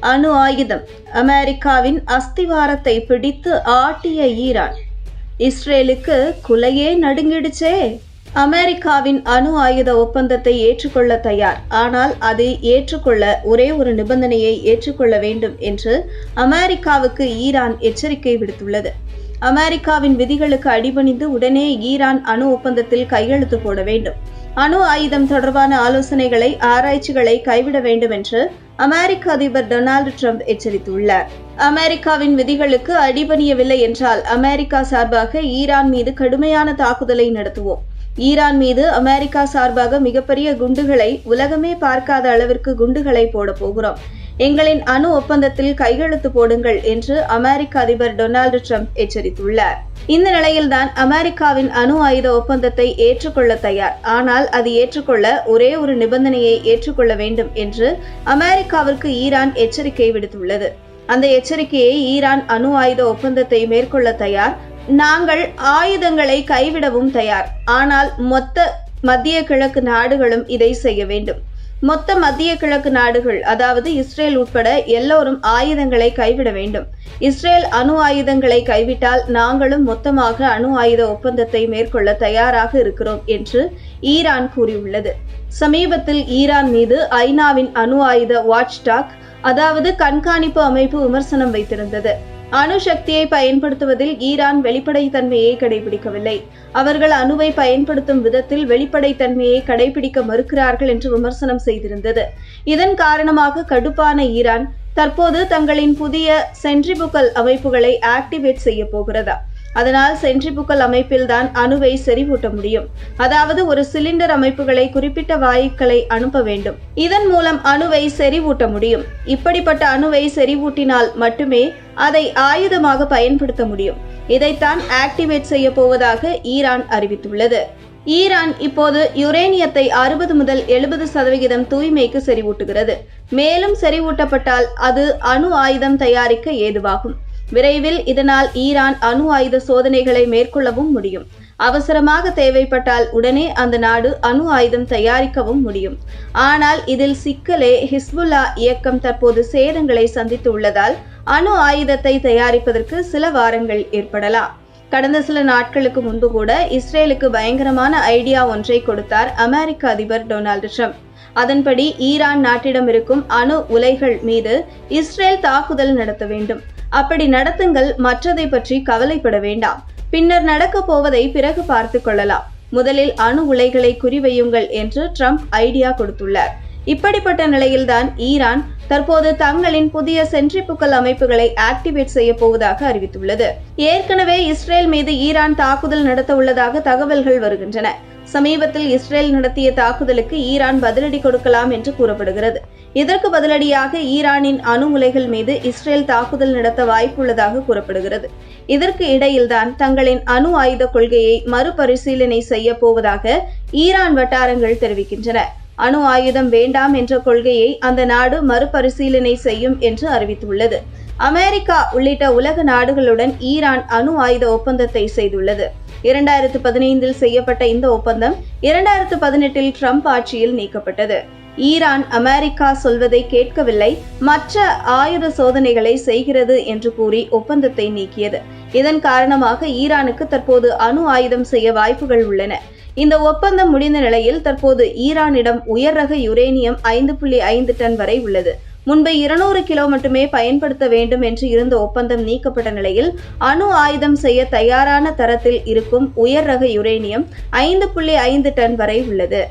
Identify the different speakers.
Speaker 1: அணு ஆயுதம். அமெரிக்காவின் அஸ்திவாரத்தை பிடித்து ஆட்டிய ஈரான். இஸ்ரேலுக்கு குலையே நடுங்கிடுச்சே. அமெரிக்காவின் அணு ஆயுத ஒப்பந்தத்தை ஏற்றுக்கொள்ள தயார். ஆனால் அதை ஏற்றுக்கொள்ள ஒரே ஒரு நிபந்தனையை ஏற்றுக்கொள்ள வேண்டும் என்று அமெரிக்காவுக்கு ஈரான் எச்சரிக்கை விடுத்துள்ளது. அமெரிக்காவின் விதிகளுக்கு அடிபணிந்து உடனே ஈரான் அணு ஒப்பந்தத்தில் கையெழுத்து போட வேண்டும். அணு ஆயுதம் தொடர்பான ஆலோசனைகளை ஆராய்ச்சிகளை கைவிட வேண்டும் என்று அமெரிக்க அதிபர் டொனால்டு ட்ரம்ப் எச்சரித்துள்ளார். அமெரிக்காவின் விதிகளுக்கு அடிபணியவில்லை என்றால் அமெரிக்கா சார்பாக ஈரான் மீது கடுமையான தாக்குதலை நடத்துவோம். ஈரான் மீது அமெரிக்கா சார்பாக மிகப்பெரிய குண்டுகளை உலகமே பார்க்காத அளவிற்கு குண்டுகளை போட போகிறோம். எங்களின் அணு ஒப்பந்தத்தில் கையெழுத்து போடுங்கள் என்று அமெரிக்க அதிபர் டொனால்டு ட்ரம்ப் எச்சரித்துள்ளார். இந்த நிலையில்தான் அமெரிக்காவின் அணு ஆயுத ஒப்பந்தத்தை ஏற்றுக்கொள்ள தயார். ஆனால் அது ஏற்றுக்கொள்ள ஒரே ஒரு நிபந்தனையை ஏற்றுக்கொள்ள வேண்டும் என்று அமெரிக்காவிற்கு ஈரான் எச்சரிக்கை விடுத்துள்ளது. அந்த எச்சரிக்கையை ஈரான் அணு ஆயுத ஒப்பந்தத்தை மேற்கொள்ள தயார். நாங்கள் ஆயுதங்களை கைவிடவும் தயார். ஆனால் மொத்த மத்திய கிழக்கு நாடுகளும் இதை செய்ய வேண்டும். மொத்த மத்திய கிழக்கு நாடுகள் அதாவது இஸ்ரேல் உட்பட எல்லோரும் ஆயுதங்களை கைவிட வேண்டும். இஸ்ரேல் அணு ஆயுதங்களை கைவிட்டால் நாங்களும் மொத்தமாக அணு ஆயுத ஒப்பந்தத்தை மேற்கொள்ள தயாராக இருக்கிறோம் என்று ஈரான் கூறியுள்ளது. சமீபத்தில் ஈரான் மீது ஐநாவின் அணு ஆயுத வாட்ச் டாக் அதாவது கண்காணிப்பு அமைப்பு விமர்சனம் வைத்திருந்தது. அணு சக்தியை பயன்படுத்துவதில் ஈரான் வெளிப்படைத்தன்மையை கடைபிடிக்கவில்லை. அவர்கள் அணுவை பயன்படுத்தும் விதத்தில் வெளிப்படைத்தன்மையை கடைபிடிக்க மறுக்கிறார்கள் என்று விமர்சனம் செய்திருந்தது. இதன் காரணமாக கடுப்பான ஈரான் தற்போது தங்களின் புதிய சென்ட்ரிபுக்கல் அமைப்புகளை ஆக்டிவேட் செய்ய போகிறதா? அதனால் சென்ட்ரிபுக்கல் அமைப்பில்தான் அணுவை செறிவூட்ட முடியும். அதாவது ஒரு சிலிண்டர் அமைப்புகளை குறிப்பிட்ட வாயுக்களை அனுப்ப வேண்டும். இதன் மூலம் அணுவை செறிவூட்ட முடியும். இப்படிப்பட்ட அணுவை செறிவூட்டினால் மட்டுமே அதை ஆயுதமாக பயன்படுத்த முடியும். இதைத்தான் ஆக்டிவேட் செய்ய போவதாக ஈரான் அறிவித்துள்ளது. ஈரான் இப்போது யுரேனியத்தை அறுபது முதல் எழுபது சதவிகிதம் தூய்மைக்கு செறிவூட்டுகிறது. மேலும் செறிவூட்டப்பட்டால் அது அணு ஆயுதம் தயாரிக்க ஏதுவாகும். விரைவில் இதனால் ஈரான் அணு ஆயுத சோதனைகளை மேற்கொள்ளவும் முடியும். அவசரமாக தேவைப்பட்டால் உடனே அந்த நாடு அணு ஆயுதம் தயாரிக்கவும் முடியும். ஆனால் இதில் சிக்கலே ஹிஸ்புல்லா இயக்கம் தற்போது சேதங்களை சந்தித்து உள்ளதால் அணு ஆயுதத்தை தயாரிப்பதற்கு சில வாரங்கள் ஏற்படலாம். கடந்த சில நாட்களுக்கு முன்பு கூட இஸ்ரேலுக்கு பயங்கரமான ஐடியா ஒன்றை கொடுத்தார் அமெரிக்க அதிபர் டொனால்டு ட்ரம்ப். அதன்படி ஈரான் நாட்டிடம் இருக்கும் அணு உலைகள் மீது இஸ்ரேல் தாக்குதல் நடத்த வேண்டும். அப்படி நடத்துங்கள் மற்றதை பற்றி கவலைப்பட வேண்டாம். பின்னர் நடக்கப் போவதை பிறகு பார்த்து கொள்ளலாம். முதலில் அணு உலைகளை குறிவையுங்கள் என்று ட்ரம்ப் ஐடியா கொடுத்துள்ளார். இப்படிப்பட்ட நிலையில்தான் ஈரான் தற்போது தங்களின் புதிய சென்ட்ரிபுக்கல் அமைப்புகளை ஆக்டிவேட் செய்ய போவதாக அறிவித்துள்ளது. ஏற்கனவே இஸ்ரேல் மீது ஈரான் தாக்குதல் நடத்த உள்ளதாக தகவல்கள் வருகின்றன. சமீபத்தில் இஸ்ரேல் நடத்திய தாக்குதலுக்கு ஈரான் பதிலடி கொடுக்கலாம் என்று கூறப்படுகிறது. இதற்கு பதிலடியாக ஈரானின் அணு உலைகள் மீது இஸ்ரேல் தாக்குதல் நடத்த வாய்ப்புள்ளதாக கூறப்படுகிறது. இதற்கு இடையில்தான் தங்களின் அணு ஆயுத கொள்கையை மறுபரிசீலனை செய்ய போவதாக ஈரான் வட்டாரங்கள் தெரிவிக்கின்றன. அணு ஆயுதம் வேண்டாம் என்ற கொள்கையை அந்த நாடு மறுபரிசீலனை செய்யும் என்று அறிவித்துள்ளது. அமெரிக்கா உள்ளிட்ட உலக நாடுகளுடன் ஈரான் அணு ஆயுத ஒப்பந்தத்தை செய்துள்ளது. இரண்டாயிரத்து பதினைந்தில் செய்யப்பட்ட இந்த ஒப்பந்தம் இரண்டாயிரத்து பதினெட்டில் ட்ரம்ப் ஆட்சியில் நீக்கப்பட்டது. ஈரான் அமெரிக்கா சொல்வதை கேட்கவில்லை. மற்ற ஆயுத சோதனைகளை செய்கிறது என்று கூறி ஒப்பந்தத்தை நீக்கியது. இதன் காரணமாக ஈரானுக்கு தற்போது அணு ஆயுதம் செய்ய வாய்ப்புகள் உள்ளன. இந்த ஒப்பந்தம் முடிந்த நிலையில் தற்போது ஈரானிடம் உயர் ரக யுரேனியம் ஐந்து புள்ளி ஐந்து டன் வரை உள்ளது. முன்பு இருநூறு கிலோ மட்டுமே பயன்படுத்த வேண்டும் என்று இருந்த ஒப்பந்தம் நீக்கப்பட்ட நிலையில் அணு ஆயுதம் செய்ய தயாரான தரத்தில் இருக்கும் உயர் ரக யுரேனியம் ஐந்து புள்ளி ஐந்து டன் வரை உள்ளது.